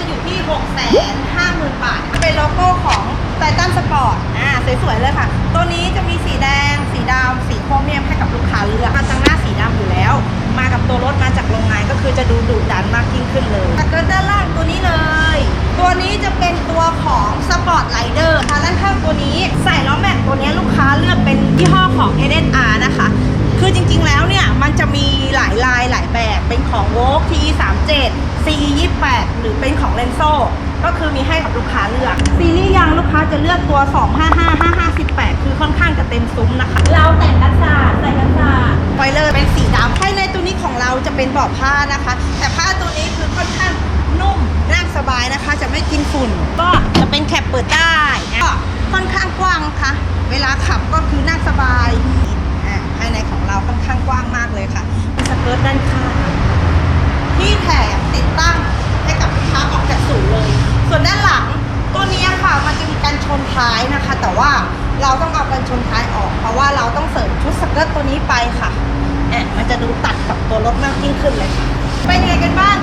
จะอยู่ที่ 6 5 0 0 0 0 บาท เป็นโลโก้ของไททันสปอร์ต อ่า สวยๆ เลยค่ะ ตัวนี้จะมีสีแดง สีดำ สีโครเมียมให้กับลูกค้าเลือกมาจังหน้าสีดำอยู่แล้ว มากับตัวรถมาจากโรงงานก็คือจะดูดุดันมากยิ่งขึ้นเลยแต่ก็ด้านล่างตัวนี้เลย ตัวนี้จะเป็นตัวของสปอร์ตไลเดอร์ค่ะด้านข้างตัวนี้ใส่ล้อแม็กตัวนี้ลูกค้าเลือกเป็นยี่ห้อของ NSR นะคะ T 3 7 C 28หรือเป็นของ l e n z o ก็คือมีให้กับลูกค้าเลือก ซีรีส์ยางลูกค้าจะเลือกตัว 255 558คือค่อนข้างจะเต็มซุ้มนะคะ เราแต่งกันศาสตร์ใส่กันศาสตร์ไฟเลอร์เป็นสีดำภายในตัวนี้ของเราจะเป็นเบาะผ้านะคะ แต่ผ้าตัวนี้คือค่อนข้างนุ่มนั่งสบายนะคะ จะไม่กินฝุ่น ก็จะเป็นแคปเปิดได้ นะคะ แต่ว่าเราต้องเอากันชนท้ายออก เพราะว่าเราต้องเสริมชุดสเกิร์ตตัวนี้ไปค่ะแอบมันจะดูตัดกับตัวรถมากยิ่งขึ้นเลยค่ะเป็นยังไงกันบ้าง